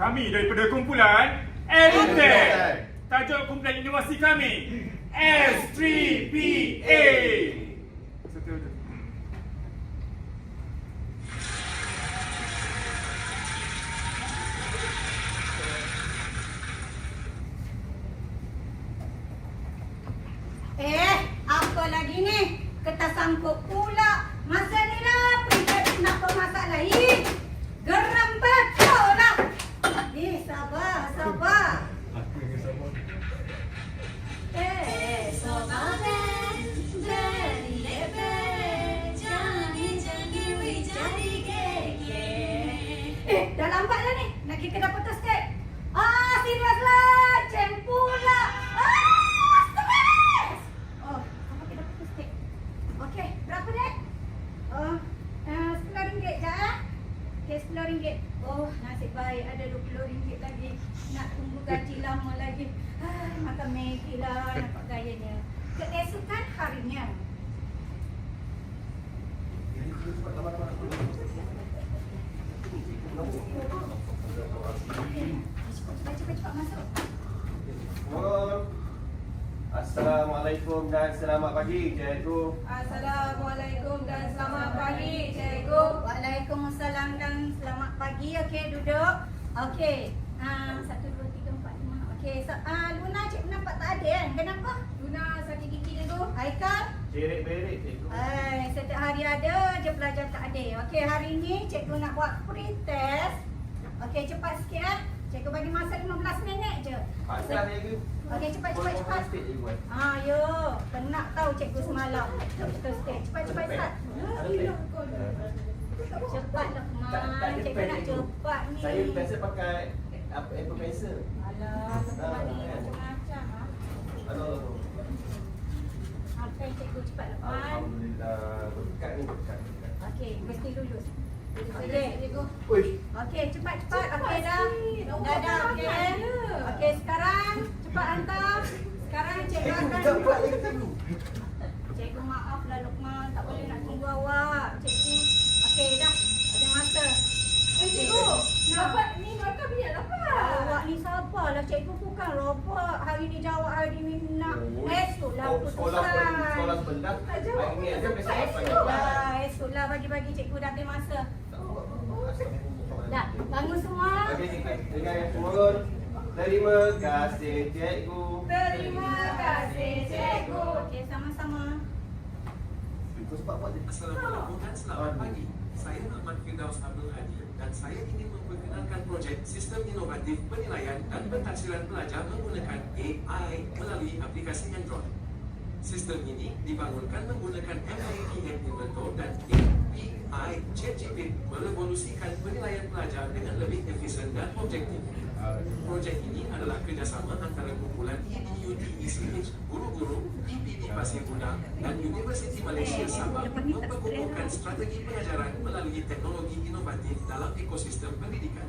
Kami daripada kumpulan Edutech. Tajuk kumpulan inovasi kami S3PA. Satu, dua. Eh, apa lagi ni? Kertas sangkut pula. ringgit. Oh, nasib baik ada RM20 lagi. Nak tunggu gaji lama lagi. Ah, makan Maggi lah nampak gayanya. Keesokan harinya. Cepat-cepat masuk. Oh. Assalamualaikum dan selamat pagi cikgu. Assalamualaikum dan selamat pagi, cikgu. Waalaikumsalam dan selamat pagi. Okey, duduk. Okey. Ah, satu, dua, tiga, empat, lima. Okey, so, ah, Luna cikgu nampak tak ada kan? Kenapa? Luna sakit gigi dulu. Haikal? Cerik berik cikgu. Hai, setiap hari ada je pelajar tak ada. Okey, hari ni cikgu nak buat pre-test. Okey, cepat sikit eh. Cikgu bagi masa 15 minit je. Pasal cikgu. Okey, cepat, cepat, cepat. Eh. Ah, yo, kena tahu cikgu semalam. Betul sikit. Cepat, cepat, cepat. Cepat Lukman. ada Cikgu nak cepat ni. Saya biasa pakai apa Apple Pencil. Alah, Lukman ni macam-macam ah. Aduh. Apa cikgu cepat Lukman? Alhamdulillah berkat ni berkat. berkat. Okey, mesti lulus. Okey, cikgu. Uish. Okey, cepat cepat. Okey dah. Dah dah okey. Okey, sekarang cepat hantar. Sekarang cikgu akan cikgu. Maaf lah Lukman, tak boleh nak tunggu awak. Cikgu. Okey dah. Ada masa. Eh cikgu, dapat ni markah biar dapat. Awak ni sabarlah cikgu bukan robot. Hari ni jawab, hari ni nak. Oh, Esoklah oh, Sekolah pun keputusan. sekolah sebentar. Tak jawab Hari ni pun aja tak besok esok. apa jawab. Dah, esoklah bagi-bagi cikgu dah ambil masa. Dah, bangun semua. Okey cikgu. Dengan yang turun. Terima kasih cikgu. Terima kasih cikgu. Okey, sama-sama. Cikgu sebab buat dia. Assalamualaikum dan selamat pagi. Saya Ahmad Firdaus Abdul Hadi dan saya ingin memperkenalkan projek Sistem Inovatif Penilaian dan Pentaksiran Pelajar menggunakan AI melalui aplikasi Android. Sistem ini dibangunkan menggunakan MIT Inventor dan AI ChatGPT merevolusikan penilaian pelajar dengan lebih efisien dan objektif. Projek ini adalah kerjasama antara kumpulan E EDUT ECH, guru-guru, PPD Pasir Gudang dan Universiti Malaysia Sabah memperkukuhkan strategi pengajaran melalui teknologi inovatif dalam ekosistem pendidikan.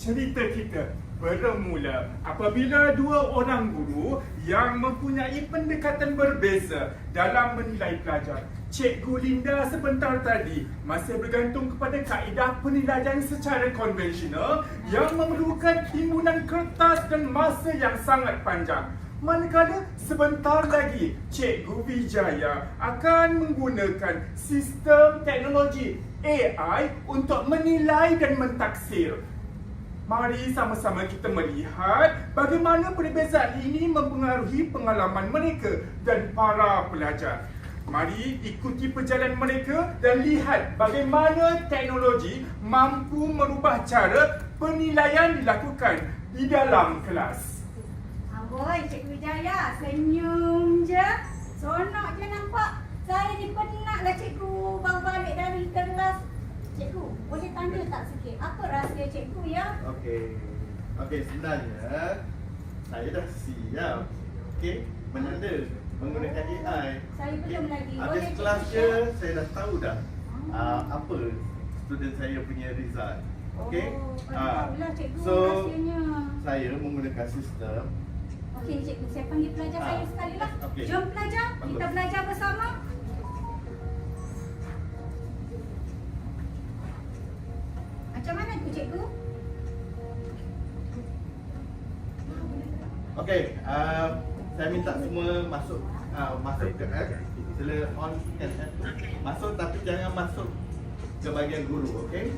Cerita kita bermula apabila dua orang guru yang mempunyai pendekatan berbeza dalam menilai pelajar. Cikgu Linda sebentar tadi masih bergantung kepada kaedah penilaian secara konvensional yang memerlukan timbunan kertas dan masa yang sangat panjang. Manakala sebentar lagi Cikgu Wijaya akan menggunakan sistem teknologi AI untuk menilai dan mentaksir. Mari sama-sama kita melihat bagaimana perbezaan ini mempengaruhi pengalaman mereka dan para pelajar. Mari ikuti perjalanan mereka dan lihat bagaimana teknologi mampu merubah cara penilaian dilakukan di dalam kelas. Amboi, Cikgu Wijaya, senyum je. Sonok je nampak. Saya ni penat lah cikgu baru balik dari kelas. Cikgu, boleh tanya tak sikit? Apa rahsia cikgu ya? Okey. Okey, sebenarnya saya dah siap. Okey, menanda menggunakan AI. Saya belum lagi. Habis kelas je share? saya dah tahu dah uh, apa student saya punya result. Okey. Oh, Ah, so rahsianya. saya menggunakan sistem Okey cikgu, saya panggil pelajar Ah, saya sekali lah. okey. Jom pelajar, kita Bagus. belajar bersama. buku cikgu. Okey, uh, saya minta semua masuk uh, masuk ke app. Sila on kan app. Masuk tapi jangan masuk ke bahagian guru, okey?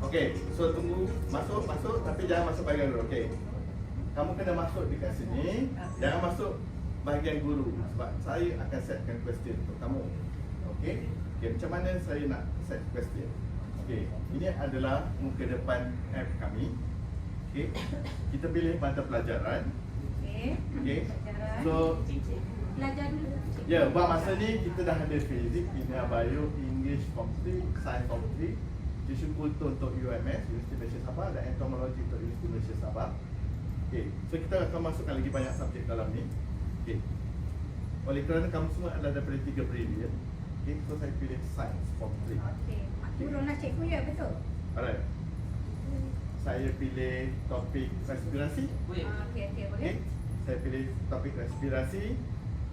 Okey, so tunggu masuk masuk tapi jangan masuk bahagian guru, okey? Kamu kena masuk dekat sini, jangan masuk bahagian guru sebab saya akan setkan question untuk kamu. Okey? Okey, macam mana saya nak set question? Okey, ini adalah muka depan app kami. Okey. Kita pilih mata pelajaran. Okey. Okey. Pelajaran. So, cikgu. ya, buat masa ni kita dah ada fizik, kimia, bio, English 3, science 3, tissue kultur untuk UMS, Universiti Malaysia Sabah dan entomologi untuk Universiti Malaysia Sabah. Okey, so kita akan masukkan lagi banyak subjek dalam ni. Okey. Oleh kerana kamu semua adalah daripada tiga brilliant, okey, so saya pilih science form 3. Okey. Turunlah cikgu ya, betul? Alright. Saya pilih topik respirasi. Ah, Okey, okey, boleh. Okey. Saya pilih topik respirasi.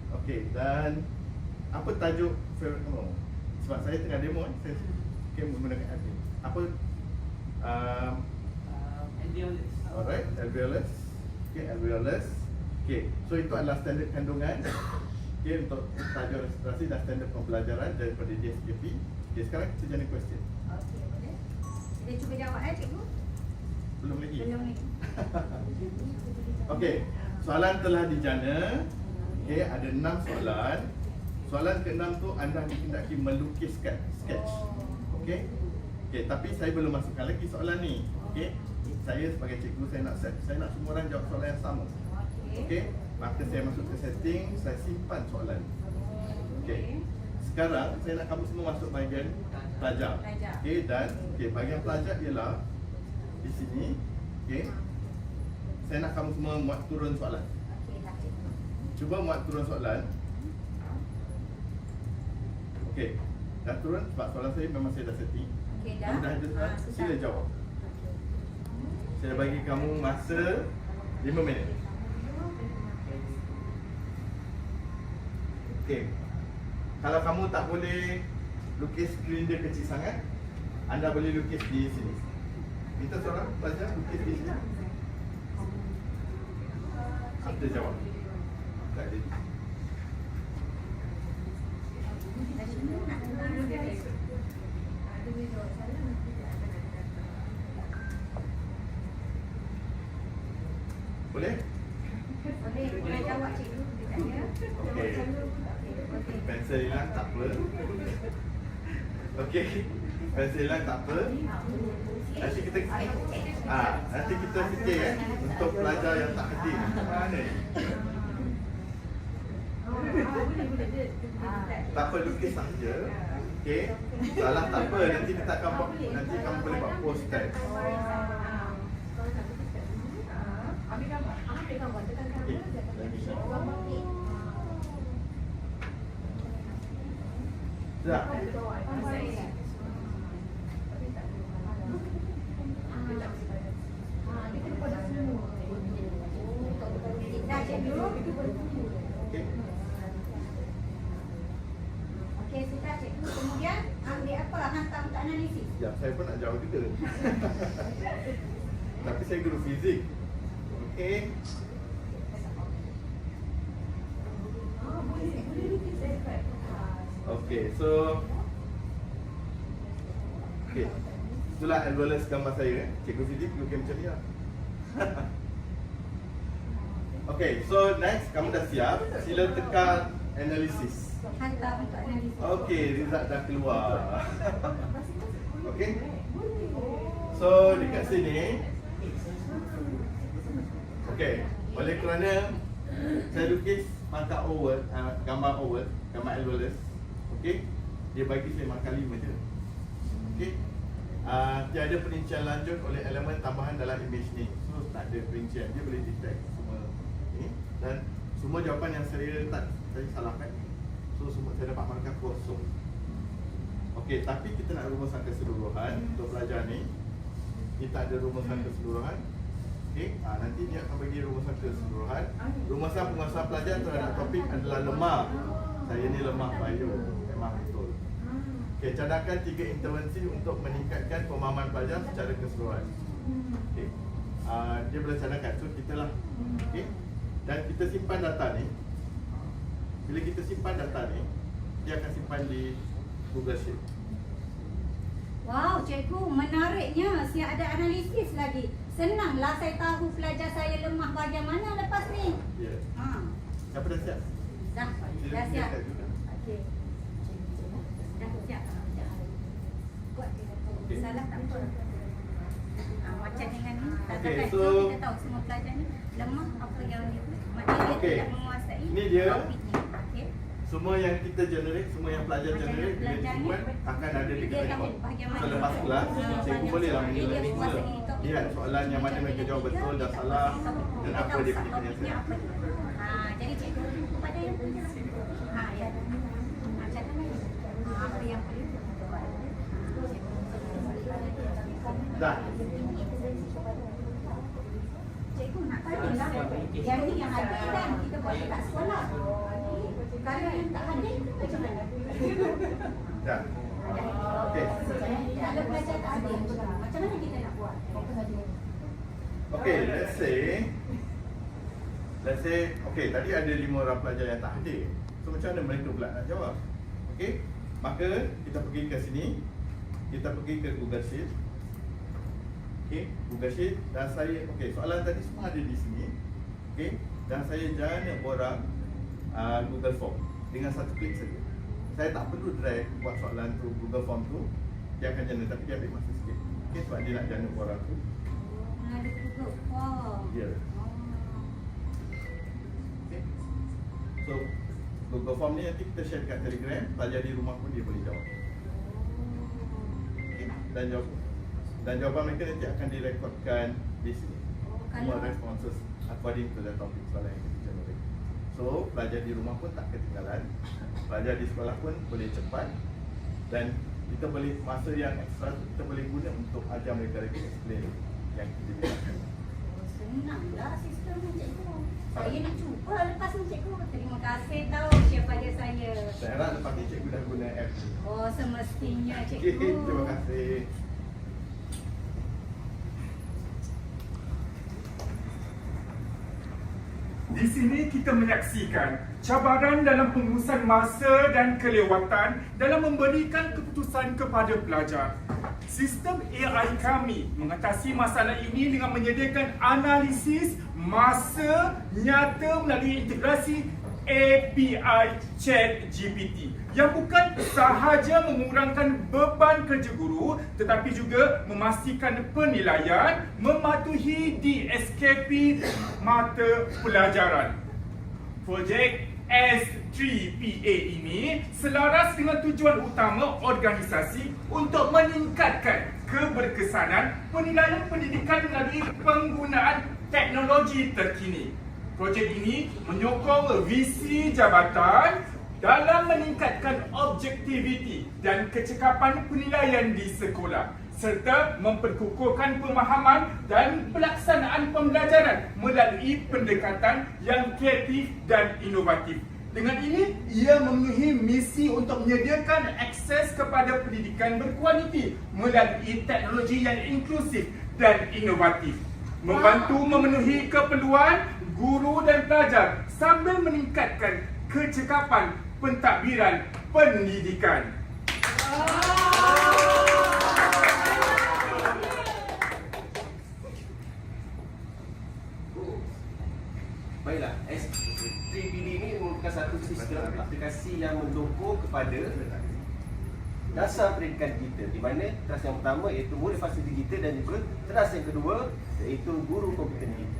Okey, dan apa tajuk favorite kamu? Sebab saya tengah demo eh. Saya okay, menggunakan. Apa um, Alright, alveolus. Okay, alveolus. Okay, so itu adalah standard kandungan. Okay, untuk tajuk respirasi dan standard pembelajaran daripada DSKP. Okay, sekarang kita jadi question. Okey, boleh. Kita cuba jawab eh, cikgu. Belum lagi? Belum ni. Okey, soalan telah dijana. Okey, ada enam soalan. Soalan keenam tu anda dikendaki melukiskan sketch. Okey. Okey, tapi saya belum masukkan lagi soalan ni. Okey. Saya sebagai cikgu saya nak set, saya nak semua orang jawab soalan yang sama. Okey. Maka saya masuk ke setting, saya simpan soalan. Okey. Sekarang saya nak kamu semua masuk bahagian. Pelajar. Okey dan okey bahagian pelajar ialah di sini. Okey. Saya nak kamu semua muat turun soalan. Cuba muat turun soalan. Okey. Dah turun sebab soalan saya memang saya dah setting. Okey, dah. Kamu dah ada soalan, Ah, sila jawab. Saya bagi kamu masa 5 minit. Okey. Kalau kamu tak boleh lukis skrin dia kecil sangat, anda boleh lukis di sini. Minta seorang pelajar lukis di sini. Kita jawab. Tak dia. Boleh? Boleh, boleh jawab cikgu. Dekat dia. Okey. Okey. Pensel hilang tak apa. Okey. Pensel hilang tak apa. Nanti kita ah, nanti kita fikir eh untuk pelajar yang tak hadir. Mana? Tak apa lukis saja. Okey. Salah tak apa nanti kita akan buat nanti kamu boleh buat post tag. Okey. Lagi. Dah. Dah cikgu. Okey. Okey, sudah cikgu. Kemudian ambil apa? Hantar untuk analisis. Ya, saya pun nak jawab juga. Tapi saya guru fizik. Okey. Okey, so Okey. Itulah alveolus gambar saya eh. Cikgu fizik lukis macam ni lah. Okey, so next kamu dah siap. Sila tekan analisis. Hantar untuk analisis. Okey, result dah keluar. Okey. So dekat sini Okey, oleh kerana saya lukis mata oval, uh, gambar oval, gambar alveolus. Okey. Dia bagi saya markah 5 je. Okey. Uh, tiada perincian lanjut oleh elemen tambahan dalam image ni. So tak ada perincian, dia boleh detect dan semua jawapan yang saya letak saya salahkan. So semua saya dapat markah kosong. Okey, tapi kita nak rumuskan keseluruhan untuk pelajar ni. Kita ada rumusan keseluruhan. Okey, ha, nanti dia akan bagi rumusan keseluruhan. Rumusan penguasaan pelajar terhadap topik adalah lemah. Saya ni lemah bio. Memang betul. Okey, cadangkan tiga intervensi untuk meningkatkan pemahaman pelajar secara keseluruhan. Okey. Uh, dia boleh cadangkan. So, kita lah. Okey. Dan kita simpan data ni. Bila kita simpan data ni, dia akan simpan di Google Sheet. Wow, cikgu menariknya. Saya ada analisis lagi. Senanglah saya tahu pelajar saya lemah bahagian mana lepas ni. Ya. Ha, Siapa dah siap? dah, Sila dah siap. Okey. Dah siap. Okey. salah tak. Ha, macam dengan ni, katakan so, so- kita tahu semua pelajar ni lemah apa yang dia maknanya dia Okey. tidak menguasai Ni dia. topik ni. Okey. Semua yang kita generate, semua yang pelajar Macam generate, ni, simpan akan ada di dia tahu record. bahagian So mana. lepas kelas, cikgu banyak boleh lah soalan. menilai Dia. Lihat soalan yang mana mereka jawab betul dan salah dan apa dia punya Topiknya penyelesaian. dia. Ha, jadi cikgu kepada yang punya. Ha, ya. Lagi. Ha, apa yang perlu kita. Dah. Cikgu nak tanya lah. Yang ni yang hadir kan kita buat dekat sekolah. Kalau yang tak hadir, macam mana? Dah. Okey. Kalau pelajar tak hadir, macam mana kita nak buat? Okay, let's say Let's say, okay, tadi ada lima orang pelajar yang tak hadir So macam mana mereka pula nak jawab? Okay, maka kita pergi ke sini Kita pergi ke Google Sheet Okay, Google Sheet Dan saya, okay, soalan tadi semua ada di sini Okay, dan saya jana borang uh, Google Form Dengan satu klik saja Saya tak perlu drag buat soalan tu Google Form tu Dia akan jana, tapi dia ambil masa sikit Okay, sebab dia nak jana borang tu Melalui Google Form. Ya. Oh. Okay. So Google Form ni nanti kita share kat Telegram Pelajar di rumah pun dia boleh jawab okay. Dan jawab Dan jawapan mereka nanti akan direkodkan di sini Semua Kalau- responses according to the topic soalan yang kita generate So pelajar di rumah pun tak ketinggalan Pelajar di sekolah pun boleh cepat Dan kita boleh masa yang extra tu kita boleh guna untuk ajar mereka lagi explain yang kita jelaskan Senanglah sistem ni cikgu. Saya nak cuba lepas ni cikgu. Terima kasih tahu siapa dia saya. Saya harap lepas ni cikgu dah guna app Oh semestinya Okay, cikgu. terima kasih. Di sini kita menyaksikan cabaran dalam pengurusan masa dan kelewatan dalam memberikan keputusan kepada pelajar. Sistem AI kami mengatasi masalah ini dengan menyediakan analisis masa nyata melalui integrasi API Chat GPT yang bukan sahaja mengurangkan beban kerja guru tetapi juga memastikan penilaian mematuhi DSKP mata pelajaran. Projek S3PA ini selaras dengan tujuan utama organisasi untuk meningkatkan keberkesanan penilaian pendidikan melalui penggunaan teknologi terkini. Projek ini menyokong visi jabatan dalam meningkatkan objektiviti dan kecekapan penilaian di sekolah serta memperkukuhkan pemahaman dan pelaksanaan pembelajaran melalui pendekatan yang kreatif dan inovatif. Dengan ini, ia memenuhi misi untuk menyediakan akses kepada pendidikan berkualiti melalui teknologi yang inklusif dan inovatif. Membantu memenuhi keperluan guru dan pelajar sambil meningkatkan kecekapan pentadbiran pendidikan. Baiklah, S3PD ini merupakan satu sistem aplikasi yang mendukung kepada dasar pendidikan digital di mana teras yang pertama iaitu murid fasa digital dan juga teras yang kedua iaitu guru komputer digital.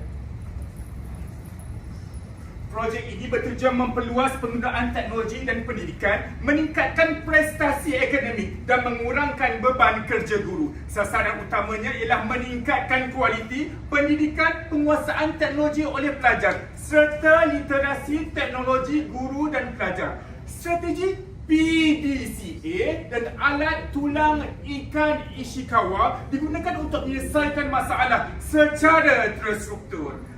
Projek ini bertujuan memperluas penggunaan teknologi dan pendidikan, meningkatkan prestasi akademik dan mengurangkan beban kerja guru. Sasaran utamanya ialah meningkatkan kualiti pendidikan penguasaan teknologi oleh pelajar serta literasi teknologi guru dan pelajar. Strategi PDCA dan alat tulang ikan Ishikawa digunakan untuk menyelesaikan masalah secara terstruktur.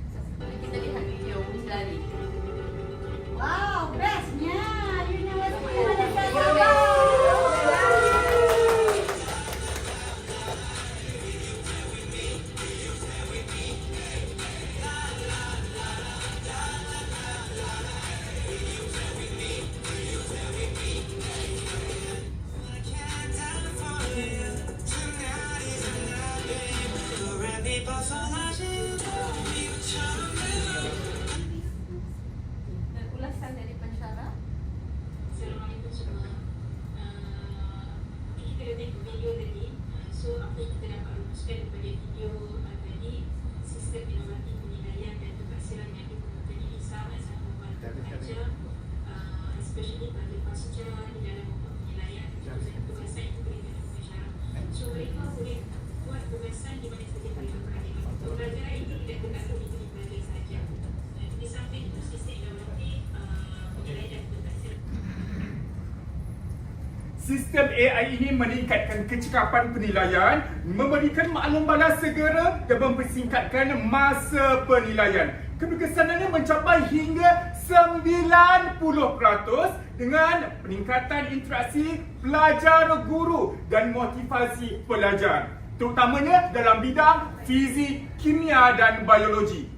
Sistem AI ini meningkatkan kecekapan penilaian, memberikan maklum balas segera dan mempersingkatkan masa penilaian. Keberkesanannya mencapai hingga 90% dengan peningkatan interaksi pelajar-guru dan motivasi pelajar. Terutamanya dalam bidang fizik, kimia dan biologi.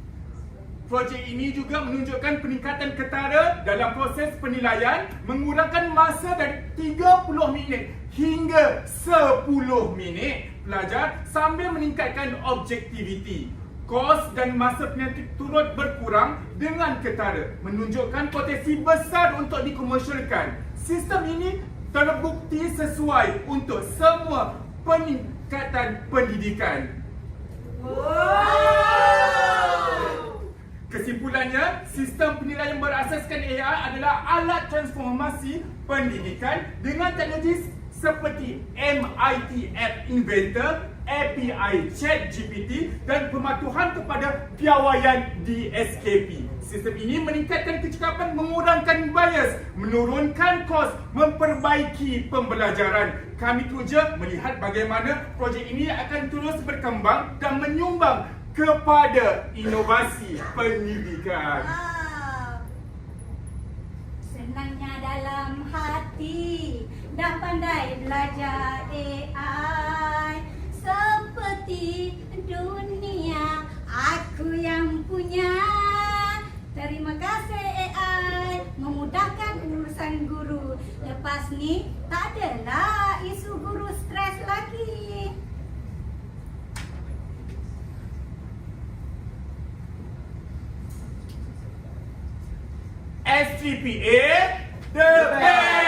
Projek ini juga menunjukkan peningkatan ketara dalam proses penilaian mengurangkan masa dari 30 minit hingga 10 minit pelajar sambil meningkatkan objektiviti. Kos dan masa penilaian turut berkurang dengan ketara menunjukkan potensi besar untuk dikomersialkan. Sistem ini terbukti sesuai untuk semua peningkatan pendidikan. Kesimpulannya, sistem penilaian berasaskan AI adalah alat transformasi pendidikan dengan teknologi seperti MIT App Inventor, API ChatGPT dan pematuhan kepada piawaian di SKP. Sistem ini meningkatkan kecekapan, mengurangkan bias, menurunkan kos, memperbaiki pembelajaran. Kami teruja melihat bagaimana projek ini akan terus berkembang dan menyumbang kepada inovasi pendidikan. Wow. Senangnya dalam hati Dah pandai belajar AI Seperti dunia Aku yang punya Terima kasih AI Memudahkan urusan guru Lepas ni tak adalah isu guru stres lagi S3PA, the best!